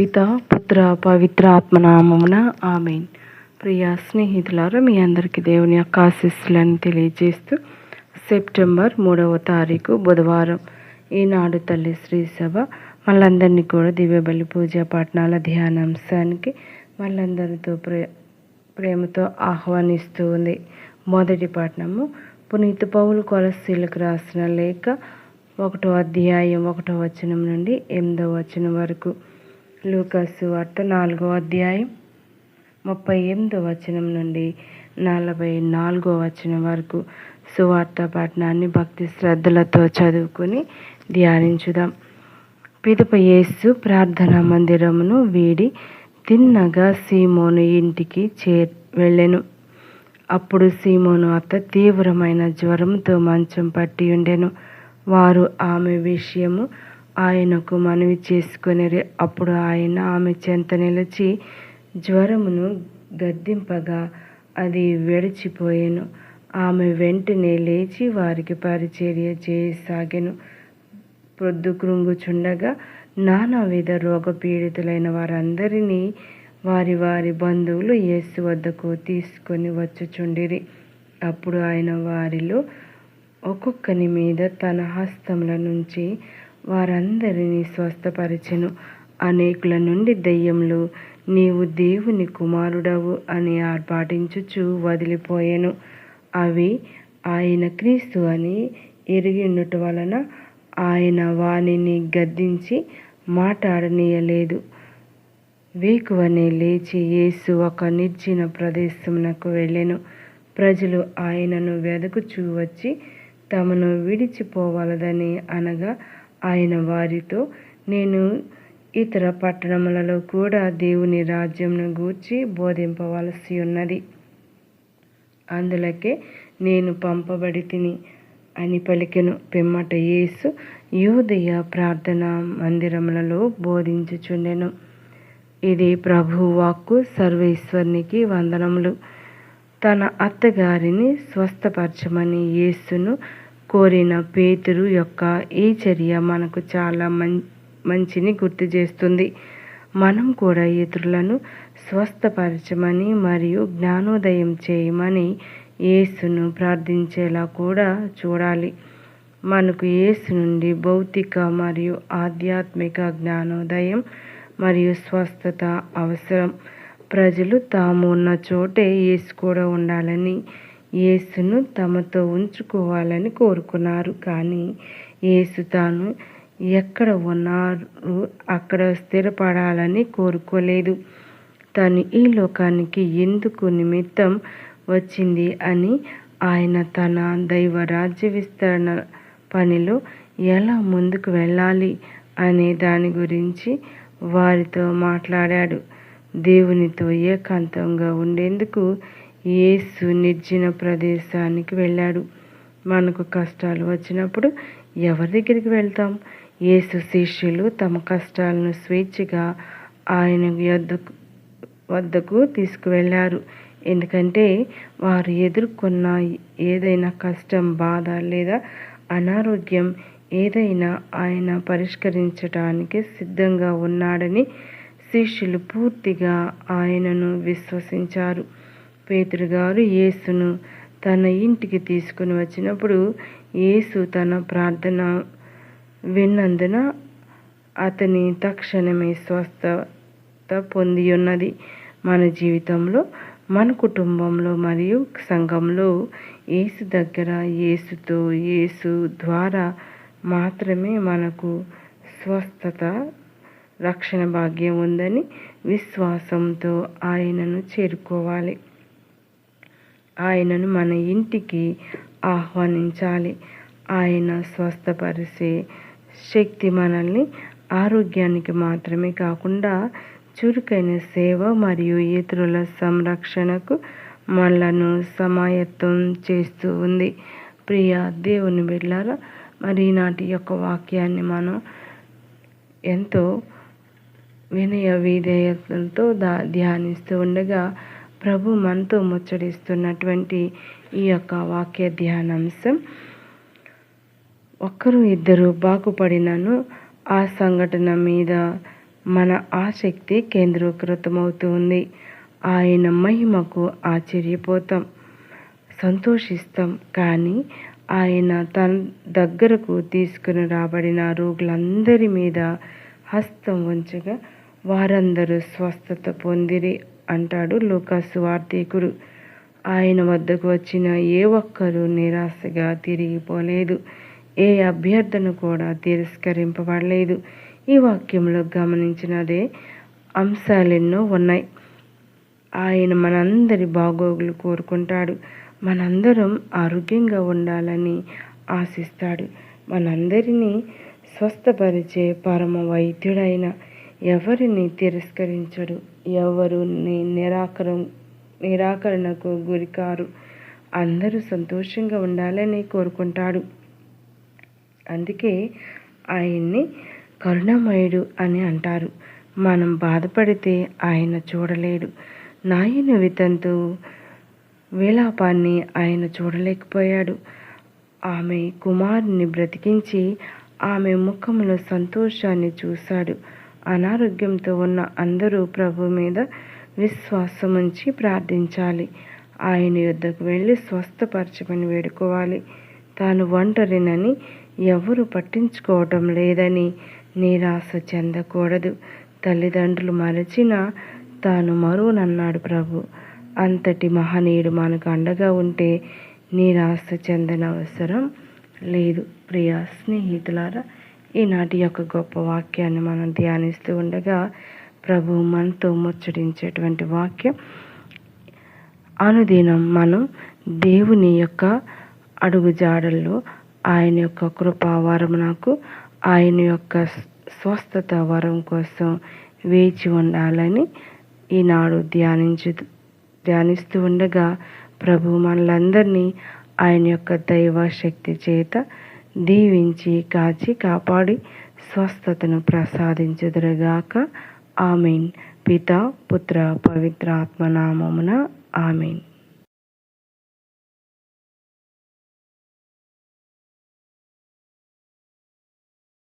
పిత పుత్ర పవిత్ర ఆత్మనామమున ఆమెన్. ప్రియ స్నేహితులారా మీ అందరికీ దేవుని యొక్క ఆశీస్సులను తెలియజేస్తూ సెప్టెంబర్ మూడవ తారీఖు బుధవారం ఈనాడు తల్లి శ్రీ సభ మళ్ళందరినీ కూడా దివ్యబలి పూజ పట్టణాల ధ్యానాంశానికి మళ్ళందరితో ప్రే ప్రేమతో ఆహ్వానిస్తూ ఉంది. మొదటి పట్టణము పునీత పౌలు కొలసీలకు రాసిన లేఖ ఒకటో అధ్యాయం ఒకటో వచనం నుండి ఎనిమిదో వచనం వరకు. లూకాసు వార్త నాలుగో అధ్యాయం ముప్పై ఎనిమిదో వచనం నుండి నలభై నాలుగో వచనం వరకు సువార్త పట్టణాన్ని భక్తి శ్రద్ధలతో చదువుకుని ధ్యానించుదాం. పిదప యేసు ప్రార్థనా మందిరమును వీడి తిన్నగా సీమోను ఇంటికి చే వెళ్ళెను. అప్పుడు సీమోను అత్త తీవ్రమైన జ్వరంతో మంచం పట్టి ఉండెను. వారు ఆమె విషయము ఆయనకు మనవి చేసుకొనిరి. అప్పుడు ఆయన ఆమె చెంత నిలిచి జ్వరమును గద్దింపగా అది విడిచిపోయాను. ఆమె వెంటనే లేచి వారికి పరిచర్య చేయసాగెను. ప్రొద్దు కృంగుచుండగా నానావిధ రోగపీడితులైన వారందరినీ వారి వారి బంధువులు యేసు వద్దకు తీసుకొని వచ్చుచుండిరి. అప్పుడు ఆయన వారిలో ఒక్కొక్కని మీద తన హస్తముల నుంచి వారందరినీ స్వస్థపరిచెను. అనేకుల నుండి దెయ్యములు నీవు దేవుని కుమారుడవు అని ఆర్పాటించుచు వదిలిపోయాను. అవి ఆయన క్రీస్తు అని ఎరిగినట్టు వలన ఆయన వాణిని గద్దించి మాట్లాడనీయలేదు వేకువనే లేచి యేసు ఒక నిర్జన ప్రదేశమునకు వెళ్ళెను. ప్రజలు ఆయనను వెదకుచూ వచ్చి తమను విడిచిపోవలదని అనగా ఆయన వారితో నేను ఇతర పట్టణములలో కూడా దేవుని రాజ్యంను గూర్చి బోధింపవలసి ఉన్నది. అందులకే నేను పంపబడి తిని అని పలికెను. పిమ్మట యేసు యూదయ ప్రార్థన మందిరములలో బోధించుచుండెను. ఇది ప్రభు వాక్కు సర్వేశ్వరునికి వందనములు. తన అత్తగారిని స్వస్థపరచమని యేసును కోరిన పేతురు యొక్క ఈ చర్య మనకు చాలా మం మంచిని గుర్తు చేస్తుంది. మనం కూడా ఇతరులను స్వస్థపరచమని మరియు జ్ఞానోదయం చేయమని యేసును ప్రార్థించేలా కూడా చూడాలి. మనకు యేసు నుండి భౌతిక మరియు ఆధ్యాత్మిక జ్ఞానోదయం మరియు స్వస్థత అవసరం. ప్రజలు తాము ఉన్న చోటే యేసు కూడా ఉండాలని యేసును తమతో ఉంచుకోవాలని కోరుకున్నారు. కానీ యేసు తాను ఎక్కడ ఉన్నారు? అక్కడ స్థిరపడాలని కోరుకోలేదు. తను ఈ లోకానికి ఎందుకు నిమిత్తం వచ్చింది అని ఆయన తన దైవ రాజ్య విస్తరణ పనిలో ఎలా ముందుకు వెళ్ళాలి అనే దాని గురించి వారితో మాట్లాడాడు. దేవునితో ఏకాంతంగా ఉండేందుకు యేసు నిర్జన ప్రదేశానికి వెళ్ళాడు. మనకు కష్టాలు వచ్చినప్పుడు ఎవరి దగ్గరికి వెళ్తాం? యేసు శిష్యులు తమ కష్టాలను స్వేచ్ఛగా ఆయన వద్దకు వద్దకు తీసుకువెళ్ళారు. ఎందుకంటే వారు ఎదుర్కొన్న ఏదైనా కష్టం బాధ లేదా అనారోగ్యం ఏదైనా ఆయన పరిష్కరించడానికి సిద్ధంగా ఉన్నాడని శిష్యులు పూర్తిగా ఆయనను విశ్వసించారు. పేతురు గారు యేసును తన ఇంటికి తీసుకుని వచ్చినప్పుడు యేసు తన ప్రార్థన విన్నందున అతని తక్షణమే స్వస్థత పొంది ఉన్నది. మన జీవితంలో మన కుటుంబంలో మరియు సంఘంలో యేసు దగ్గర యేసుతో యేసు ద్వారా మాత్రమే మనకు స్వస్థత రక్షణ భాగ్యం ఉందని విశ్వాసంతో ఆయనను చేరుకోవాలి. ఆయనను మన ఇంటికి ఆహ్వానించాలి. ఆయన స్వస్థపరిచే శక్తి మనల్ని ఆరోగ్యానికి మాత్రమే కాకుండా చురుకైన సేవ మరియు ఇతరుల సంరక్షణకు మనలను సమాయత్తం చేస్తూ ఉంది. ప్రియ దేవుని బిడ్డారా మరి నాటి యొక్క వాక్యాన్ని మనం ఎంతో వినయ విధేయతలతో దా ధ్యానిస్తూ ఉండగా ప్రభు మనతో ముచ్చడిస్తున్నటువంటి ఈ యొక్క వాక్య ధ్యానాంశం. ఒక్కరు ఇద్దరు బాగుపడినను ఆ సంఘటన మీద మన ఆసక్తి కేంద్రీకృతమవుతుంది. ఆయన మహిమకు ఆశ్చర్యపోతాం సంతోషిస్తాం. కానీ ఆయన తన దగ్గరకు తీసుకుని రాబడిన రోగులందరి మీద హస్తం ఉంచగా వారందరూ స్వస్థత పొందిరి. అంటాడు లూకాసు వార్తీకుడు. ఆయన వద్దకు వచ్చిన ఏ ఒక్కరూ నిరాశగా తిరిగిపోలేదు. ఏ అభ్యర్థన కూడా తిరస్కరింపబడలేదు. ఈ వాక్యంలో గమనించినదే అంశాలెన్నో ఉన్నాయి. ఆయన మనందరి బాగోగులు కోరుకుంటాడు. మనందరం ఆరోగ్యంగా ఉండాలని ఆశిస్తాడు. మనందరినీ స్వస్థపరిచే పరమ వైద్యుడైన ఎవరిని తిరస్కరించడు? ఎవరు నిరాకరం నిరాకరణకు గురికారు. అందరూ సంతోషంగా ఉండాలని కోరుకుంటాడు. అందుకే ఆయన్ని కరుణమయుడు అని అంటారు. మనం బాధపడితే ఆయన చూడలేడు. నాయన వితంతు విలాపాన్ని ఆయన చూడలేకపోయాడు. ఆమె కుమారుని బ్రతికించి ఆమె ముఖంలో సంతోషాన్ని చూశాడు. అనారోగ్యంతో ఉన్న అందరూ ప్రభు మీద విశ్వాసం ఉంచి ప్రార్థించాలి. ఆయన యుద్ధకు వెళ్ళి స్వస్థపరచమని వేడుకోవాలి. తాను ఒంటరినని ఎవరు పట్టించుకోవటం లేదని నిరాశ చెందకూడదు. తల్లిదండ్రులు మరచిన తాను మరువునన్నాడు ప్రభు. అంతటి మహనీయుడు మనకు అండగా ఉంటే నిరాశ చెందనవసరం లేదు. ప్రియ స్నేహితులారా ఈనాటి యొక్క గొప్ప వాక్యాన్ని మనం ధ్యానిస్తూ ఉండగా ప్రభు మనతో ముచ్చటించేటువంటి వాక్యం. అనుదినం మనం దేవుని యొక్క అడుగుజాడల్లో ఆయన యొక్క కృపావరం నాకు ఆయన యొక్క స్వస్థత వరం కోసం వేచి ఉండాలని ఈనాడు ధ్యానించు ధ్యానిస్తూ ఉండగా ప్రభు మనలందరినీ ఆయన యొక్క దైవ శక్తి చేత దీవించి కాచి కాపాడి స్వస్థతను ప్రసాదించుదురుగాక. ఆమెన్. పిత పుత్ర పవిత్రాత్మ నామమున ఆమెన్.